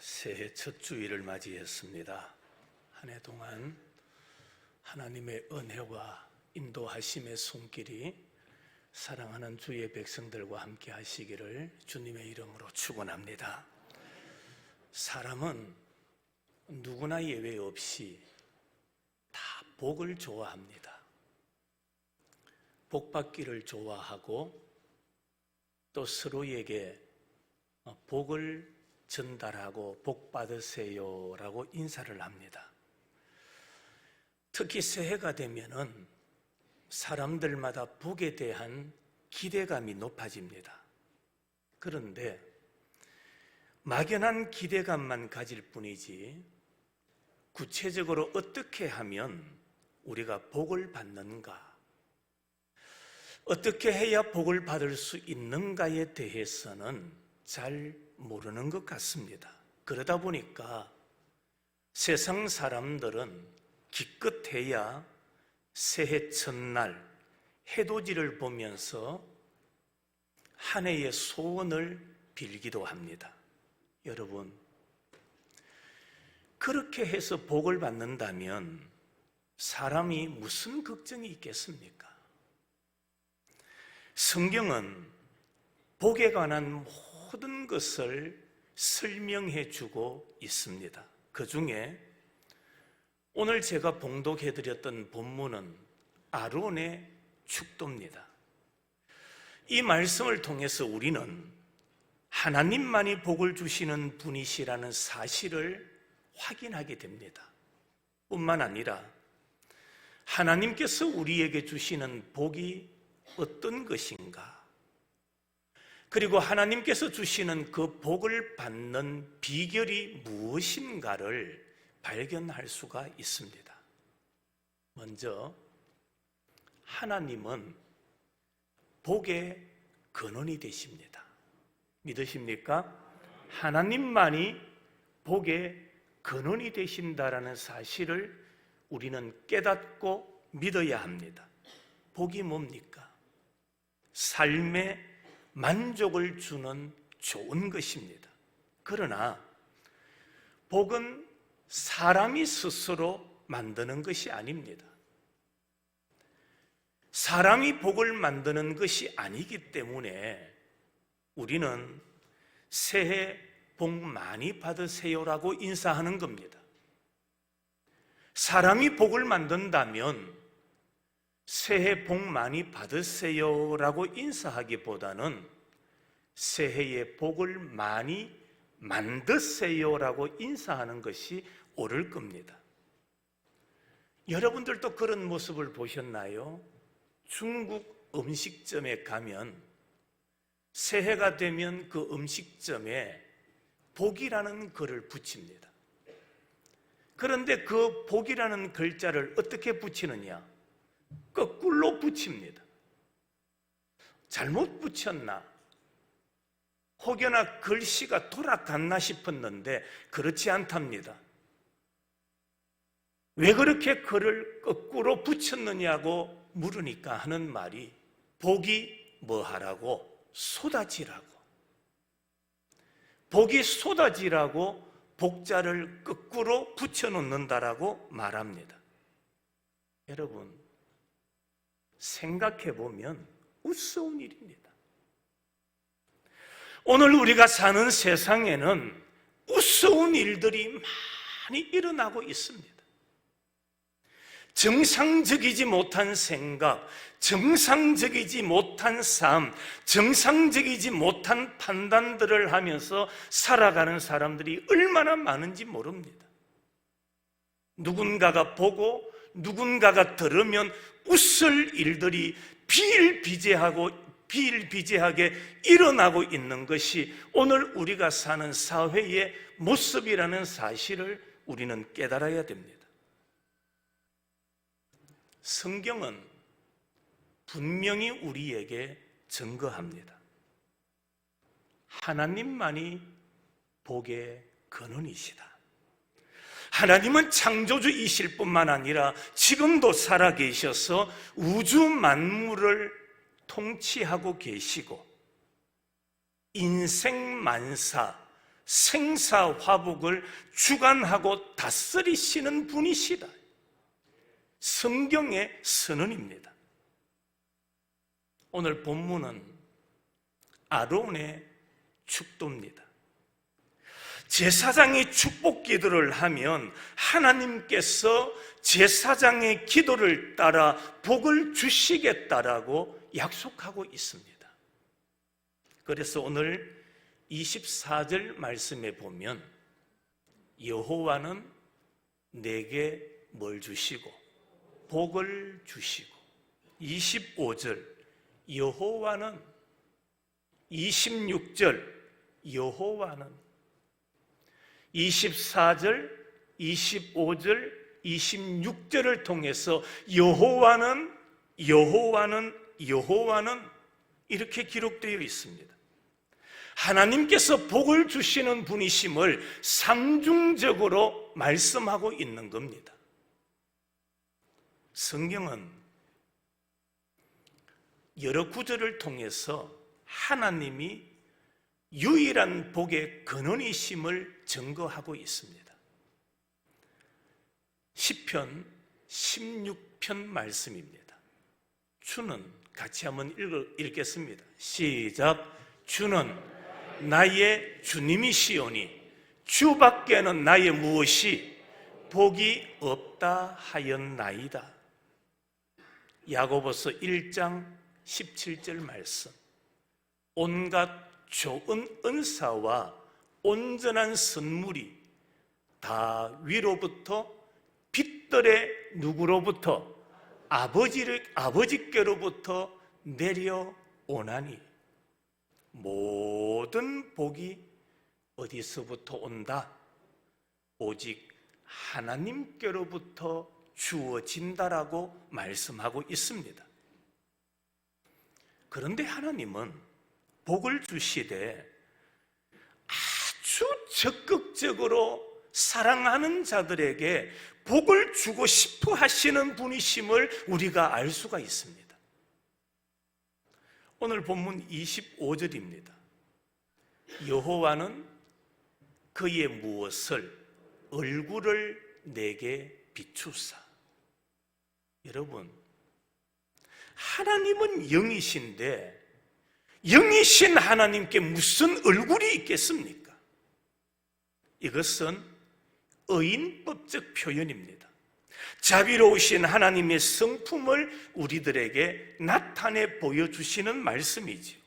새해 첫 주일을 맞이했습니다. 한 해 동안 하나님의 은혜와 인도하심의 손길이 사랑하는 주의 백성들과 함께 하시기를 주님의 이름으로 축원합니다. 사람은 누구나 예외 없이 다 복을 좋아합니다. 복 받기를 좋아하고 또 서로에게 복을 전달하고 복 받으세요라고 인사를 합니다. 특히 새해가 되면은 사람들마다 복에 대한 기대감이 높아집니다. 그런데 막연한 기대감만 가질 뿐이지 구체적으로 어떻게 하면 우리가 복을 받는가? 어떻게 해야 복을 받을 수 있는가에 대해서는 잘 모르는 것 같습니다. 그러다 보니까 세상 사람들은 기껏해야 새해 첫날 해돋이를 보면서 한 해의 소원을 빌기도 합니다. 여러분, 그렇게 해서 복을 받는다면 사람이 무슨 걱정이 있겠습니까? 성경은 복에 관한 모든 것을 설명해 주고 있습니다. 그 중에 오늘 제가 봉독해 드렸던 본문은 아론의 축도입니다. 이 말씀을 통해서 우리는 하나님만이 복을 주시는 분이시라는 사실을 확인하게 됩니다. 뿐만 아니라 하나님께서 우리에게 주시는 복이 어떤 것인가? 그리고 하나님께서 주시는 그 복을 받는 비결이 무엇인가를 발견할 수가 있습니다. 먼저, 하나님은 복의 근원이 되십니다. 믿으십니까? 하나님만이 복의 근원이 되신다라는 사실을 우리는 깨닫고 믿어야 합니다. 복이 뭡니까? 삶의 만족을 주는 좋은 것입니다. 그러나 복은 사람이 스스로 만드는 것이 아닙니다. 사람이 복을 만드는 것이 아니기 때문에 우리는 새해 복 많이 받으세요라고 인사하는 겁니다. 사람이 복을 만든다면 새해 복 많이 받으세요 라고 인사하기보다는 새해에 복을 많이 만드세요 라고 인사하는 것이 옳을 겁니다. 여러분들도 그런 모습을 보셨나요? 중국 음식점에 가면 새해가 되면 그 음식점에 복이라는 글을 붙입니다. 그런데 그 복이라는 글자를 어떻게 붙이느냐? 거꾸로 붙입니다. 잘못 붙였나? 혹여나 글씨가 돌아갔나 싶었는데 그렇지 않답니다. 왜 그렇게 글을 거꾸로 붙였느냐고 물으니까 하는 말이 복이 뭐하라고 쏟아지라고 복이 쏟아지라고 복자를 거꾸로 붙여놓는다라고 말합니다. 여러분 생각해 보면 우스운 일입니다. 오늘 우리가 사는 세상에는 우스운 일들이 많이 일어나고 있습니다. 정상적이지 못한 생각, 정상적이지 못한 삶, 정상적이지 못한 판단들을 하면서 살아가는 사람들이 얼마나 많은지 모릅니다. 누군가가 보고 누군가가 들으면 웃을 일들이 비일비재하고 비일비재하게 일어나고 있는 것이 오늘 우리가 사는 사회의 모습이라는 사실을 우리는 깨달아야 됩니다. 성경은 분명히 우리에게 증거합니다. 하나님만이 복의 근원이시다. 하나님은 창조주이실 뿐만 아니라 지금도 살아계셔서 우주 만물을 통치하고 계시고 인생 만사, 생사화복을 주관하고 다스리시는 분이시다. 성경의 선언입니다. 오늘 본문은 아론의 축도입니다. 제사장이 축복 기도를 하면 하나님께서 제사장의 기도를 따라 복을 주시겠다라고 약속하고 있습니다. 그래서 오늘 24절 말씀에 보면 여호와는 내게 뭘 주시고 복을 주시고 25절 여호와는 26절 여호와는 24절, 25절, 26절을 통해서 여호와는 여호와는 여호와는 이렇게 기록되어 있습니다. 하나님께서 복을 주시는 분이심을 상중적으로 말씀하고 있는 겁니다. 성경은 여러 구절을 통해서 하나님이 유일한 복의 근원이심을 증거하고 있습니다. 10편 16편 말씀입니다. 주는 같이 한번 읽, 읽겠습니다. 시작. 주는 나의 주님이시오니 주밖에는 나의 무엇이 복이 없다 하였나이다. 야고보서 1장 17절 말씀. 온갖 좋은 은사와 온전한 선물이 다 위로부터 빛들의 누구로부터 아버지를 아버지께로부터 내려오나니 모든 복이 어디서부터 온다? 오직 하나님께로부터 주어진다라고 말씀하고 있습니다. 그런데 하나님은 복을 주시되 적극적으로 사랑하는 자들에게 복을 주고 싶어 하시는 분이심을 우리가 알 수가 있습니다. 오늘 본문 25절입니다. 여호와는 그의 무엇을 얼굴을 내게 비추사. 여러분, 하나님은 영이신데 영이신 하나님께 무슨 얼굴이 있겠습니까? 이것은 의인법적 표현입니다. 자비로우신 하나님의 성품을 우리들에게 나타내 보여주시는 말씀이지요.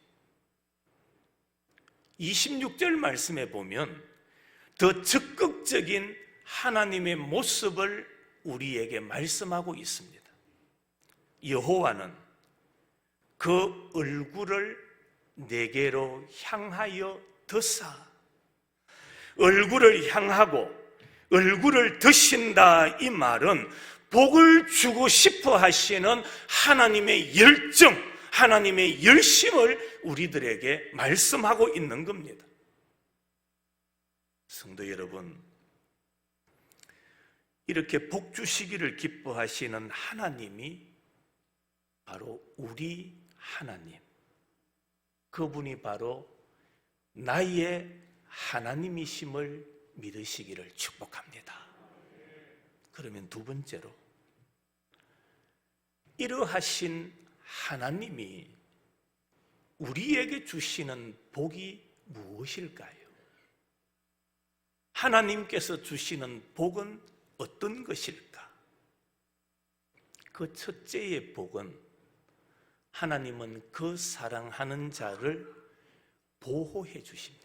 26절 말씀에 보면 더 적극적인 하나님의 모습을 우리에게 말씀하고 있습니다. 여호와는 그 얼굴을 내게로 향하여 드사 얼굴을 향하고 얼굴을 드신다 이 말은 복을 주고 싶어 하시는 하나님의 열정, 하나님의 열심을 우리들에게 말씀하고 있는 겁니다. 성도 여러분, 이렇게 복 주시기를 기뻐하시는 하나님이 바로 우리 하나님. 그분이 바로 나의 하나님이심을 믿으시기를 축복합니다. 그러면 두 번째로 이러하신 하나님이 우리에게 주시는 복이 무엇일까요? 하나님께서 주시는 복은 어떤 것일까? 그 첫째의 복은 하나님은 그 사랑하는 자를 보호해 주십니다.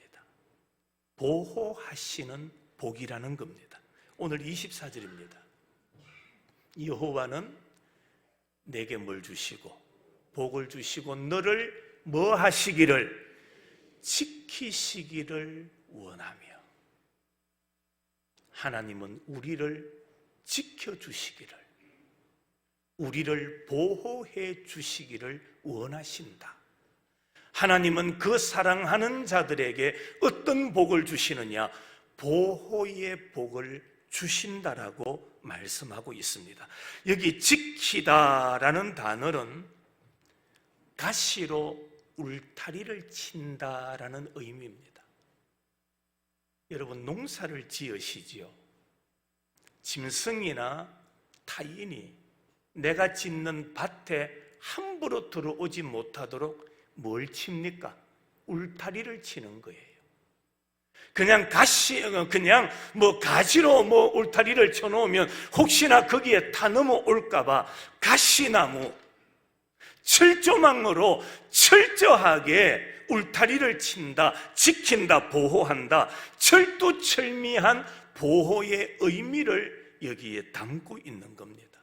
보호하시는 복이라는 겁니다. 오늘 24절입니다. 여호와는 내게 뭘 주시고 복을 주시고 너를 뭐 하시기를 지키시기를 원하며 하나님은 우리를 지켜 주시기를 우리를 보호해 주시기를 원하신다. 하나님은 그 사랑하는 자들에게 어떤 복을 주시느냐? 보호의 복을 주신다라고 말씀하고 있습니다. 여기 지키다라는 단어는 가시로 울타리를 친다라는 의미입니다. 여러분 농사를 지으시지요. 짐승이나 타인이 내가 짓는 밭에 함부로 들어오지 못하도록 뭘 칩니까? 울타리를 치는 거예요. 그냥 가시, 어, 그냥 뭐 가지로 뭐 울타리를 쳐놓으면 혹시나 거기에 타 넘어올까봐 가시나무, 철조망으로 철저하게 울타리를 친다, 지킨다, 보호한다, 철두철미한 보호의 의미를 여기에 담고 있는 겁니다.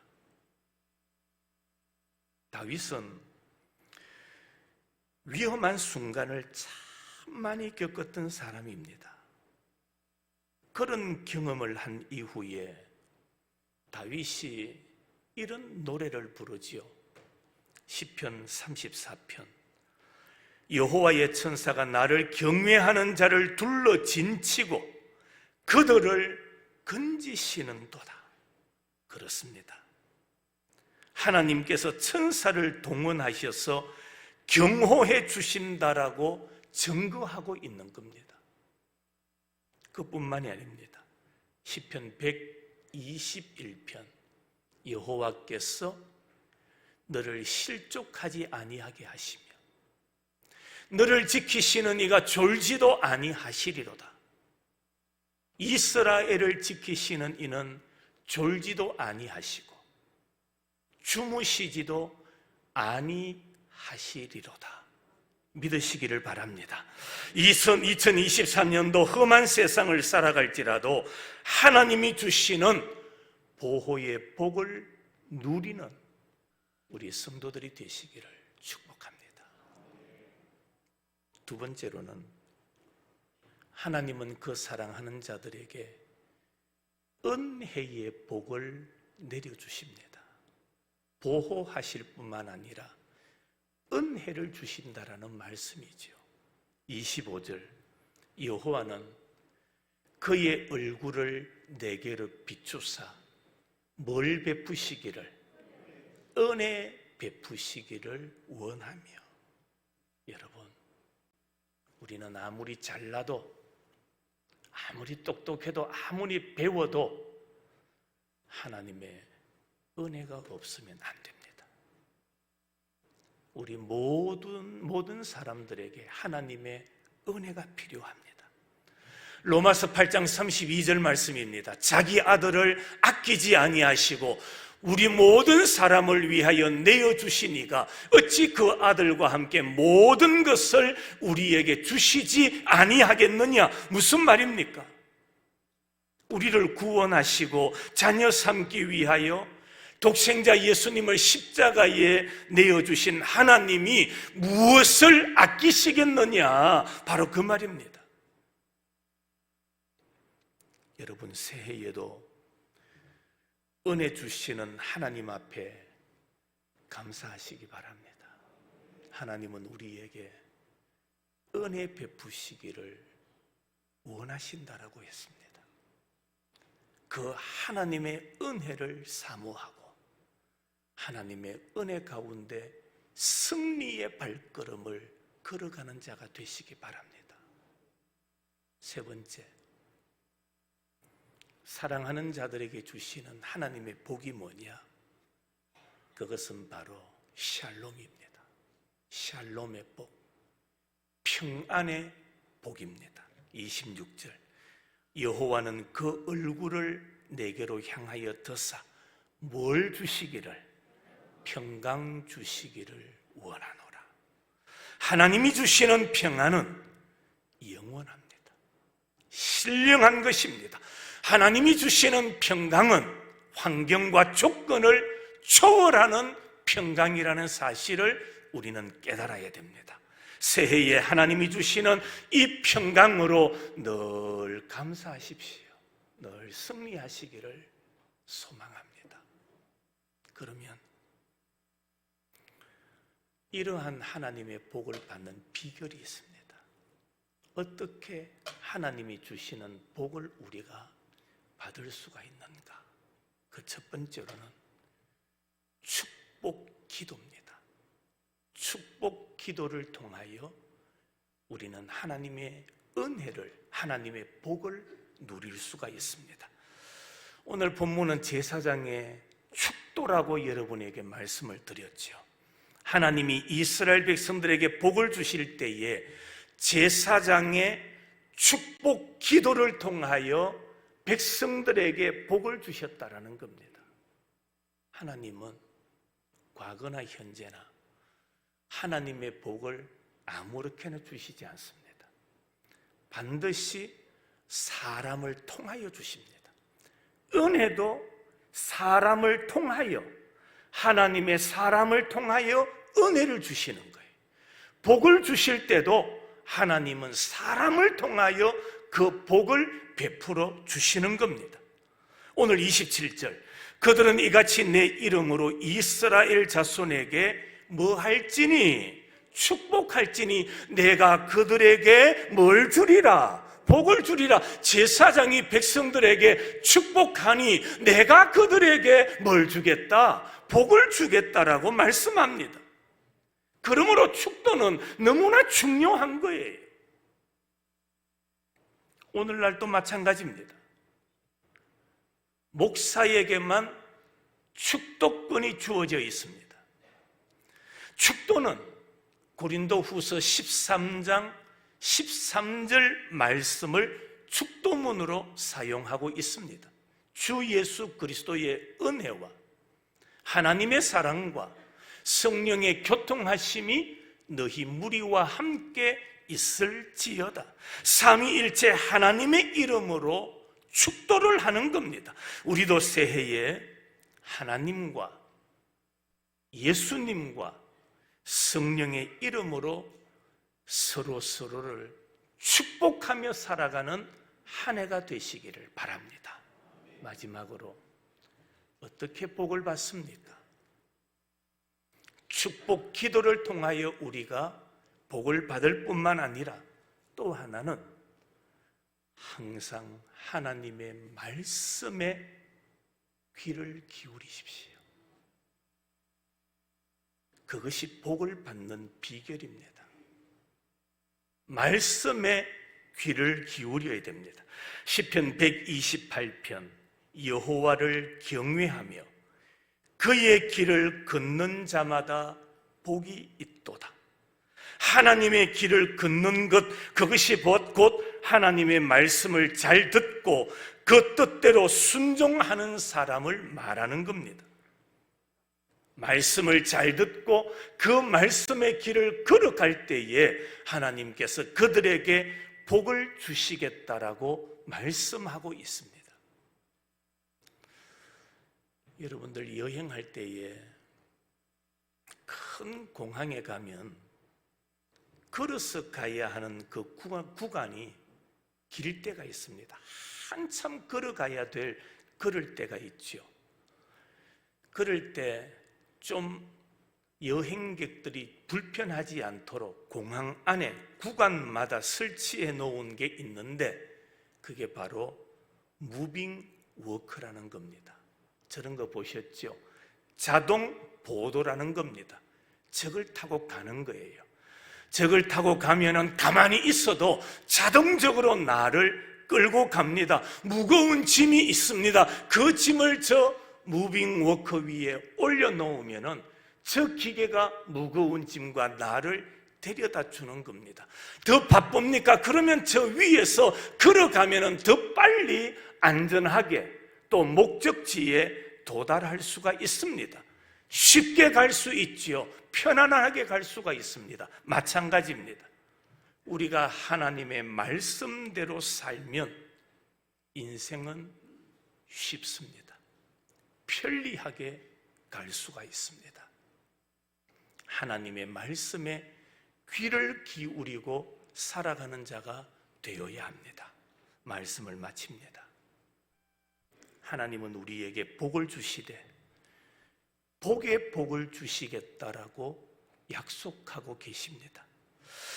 다윗은 위험한 순간을 참 많이 겪었던 사람입니다. 그런 경험을 한 이후에 다윗이 이런 노래를 부르지요. 시편 34편 여호와의 천사가 나를 경외하는 자를 둘러 진치고 그들을 건지시는도다. 그렇습니다. 하나님께서 천사를 동원하셔서 경호해 주신다라고 증거하고 있는 겁니다. 그뿐만이 아닙니다. 시편 121편 여호와께서 너를 실족하지 아니하게 하시며 너를 지키시는 이가 졸지도 아니하시리로다. 이스라엘을 지키시는 이는 졸지도 아니하시고 주무시지도 아니 하시리로다. 믿으시기를 바랍니다. 2023년도 험한 세상을 살아갈지라도 하나님이 주시는 보호의 복을 누리는 우리 성도들이 되시기를 축복합니다. 두 번째로는 하나님은 그 사랑하는 자들에게 은혜의 복을 내려주십니다. 보호하실 뿐만 아니라 은혜를 주신다라는 말씀이죠. 25절 여호와는 그의 얼굴을 내게로 비추사 뭘 베푸시기를 은혜 베푸시기를 원하며 여러분 우리는 아무리 잘나도 아무리 똑똑해도 아무리 배워도 하나님의 은혜가 없으면 안 됩니다. 우리 모든 모든 사람들에게 하나님의 은혜가 필요합니다. 로마서 8장 32절 말씀입니다. 자기 아들을 아끼지 아니하시고 우리 모든 사람을 위하여 내어 주시니가 어찌 그 아들과 함께 모든 것을 우리에게 주시지 아니하겠느냐? 무슨 말입니까? 우리를 구원하시고 자녀 삼기 위하여 독생자 예수님을 십자가에 내어주신 하나님이 무엇을 아끼시겠느냐? 바로 그 말입니다. 여러분, 새해에도 은혜 주시는 하나님 앞에 감사하시기 바랍니다. 하나님은 우리에게 은혜 베푸시기를 원하신다라고 했습니다. 그 하나님의 은혜를 사모하고 하나님의 은혜 가운데 승리의 발걸음을 걸어가는 자가 되시기 바랍니다. 세 번째, 사랑하는 자들에게 주시는 하나님의 복이 뭐냐? 그것은 바로 샬롬입니다. 샬롬의 복, 평안의 복입니다. 26절. 여호와는 그 얼굴을 내게로 향하여 드사 뭘 주시기를 평강 주시기를 원하노라. 하나님이 주시는 평안은 영원합니다. 신령한 것입니다. 하나님이 주시는 평강은 환경과 조건을 초월하는 평강이라는 사실을 우리는 깨달아야 됩니다. 새해에 하나님이 주시는 이 평강으로 늘 감사하십시오. 늘 승리하시기를 소망합니다. 그러면 이러한 하나님의 복을 받는 비결이 있습니다. 어떻게 하나님이 주시는 복을 우리가 받을 수가 있는가? 그 첫 번째로는 축복 기도입니다. 축복 기도를 통하여 우리는 하나님의 은혜를 하나님의 복을 누릴 수가 있습니다. 오늘 본문은 제사장의 축도라고 여러분에게 말씀을 드렸죠. 하나님이 이스라엘 백성들에게 복을 주실 때에 제사장의 축복 기도를 통하여 백성들에게 복을 주셨다라는 겁니다. 하나님은 과거나 현재나 하나님의 복을 아무렇게나 주시지 않습니다. 반드시 사람을 통하여 주십니다. 은혜도 사람을 통하여 하나님의 사람을 통하여 은혜를 주시는 거예요. 복을 주실 때도 하나님은 사람을 통하여 그 복을 베풀어 주시는 겁니다. 오늘 27절 그들은 이같이 내 이름으로 이스라엘 자손에게 뭐 할지니? 축복할지니? 내가 그들에게 뭘 주리라? 복을 주리라. 제사장이 백성들에게 축복하니 내가 그들에게 뭘 주겠다 복을 주겠다라고 말씀합니다. 그러므로 축도는 너무나 중요한 거예요. 오늘날도 마찬가지입니다. 목사에게만 축도권이 주어져 있습니다. 축도는 고린도 후서 13장 13절 말씀을 축도문으로 사용하고 있습니다. 주 예수 그리스도의 은혜와 하나님의 사랑과 성령의 교통하심이 너희 무리와 함께 있을지어다. 삼위일체 하나님의 이름으로 축도를 하는 겁니다. 우리도 새해에 하나님과 예수님과 성령의 이름으로 서로 서로를 축복하며 살아가는 한 해가 되시기를 바랍니다. 마지막으로 어떻게 복을 받습니까? 축복 기도를 통하여 우리가 복을 받을 뿐만 아니라 또 하나는 항상 하나님의 말씀에 귀를 기울이십시오. 그것이 복을 받는 비결입니다. 말씀에 귀를 기울여야 됩니다. 시편 128편 여호와를 경외하며 그의 길을 걷는 자마다 복이 있도다. 하나님의 길을 걷는 것 그것이 곧 하나님의 말씀을 잘 듣고 그 뜻대로 순종하는 사람을 말하는 겁니다. 말씀을 잘 듣고 그 말씀의 길을 걸어갈 때에 하나님께서 그들에게 복을 주시겠다라고 말씀하고 있습니다. 여러분들 여행할 때에 큰 공항에 가면 걸어서 가야 하는 그 구간, 구간이 길 때가 있습니다. 한참 걸어가야 될 걸을 때가 있죠. 그럴 때 좀 여행객들이 불편하지 않도록 공항 안에 구간마다 설치해 놓은 게 있는데 그게 바로 무빙 워크라는 겁니다. 저런 거 보셨죠? 자동 보도라는 겁니다. 적을 타고 가는 거예요. 적을 타고 가면은 가만히 있어도 자동적으로 나를 끌고 갑니다. 무거운 짐이 있습니다. 그 짐을 저 무빙 워커 위에 올려놓으면은 저 기계가 무거운 짐과 나를 데려다 주는 겁니다. 더 바쁩니까? 그러면 저 위에서 걸어가면은 더 빨리 안전하게 또 목적지에 도달할 수가 있습니다. 쉽게 갈 수 있지요. 편안하게 갈 수가 있습니다. 마찬가지입니다. 우리가 하나님의 말씀대로 살면 인생은 쉽습니다. 편리하게 갈 수가 있습니다. 하나님의 말씀에 귀를 기울이고 살아가는 자가 되어야 합니다. 말씀을 마칩니다. 하나님은 우리에게 복을 주시되 복의 복을 주시겠다라고 약속하고 계십니다.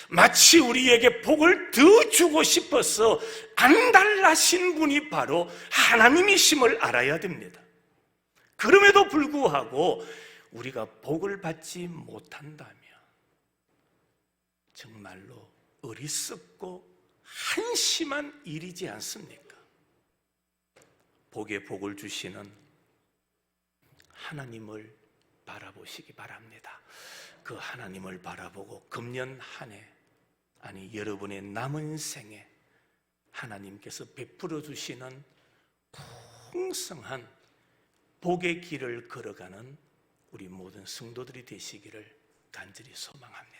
마치 우리에게 복을 더 주고 싶어서 안달나신 분이 바로 하나님이심을 알아야 됩니다. 그럼에도 불구하고 우리가 복을 받지 못한다면 정말로 어리석고 한심한 일이지 않습니까? 복에 복을 주시는 하나님을 바라보시기 바랍니다. 그 하나님을 바라보고 금년 한 해, 아니 여러분의 남은 생에 하나님께서 베풀어 주시는 풍성한 복의 길을 걸어가는 우리 모든 성도들이 되시기를 간절히 소망합니다.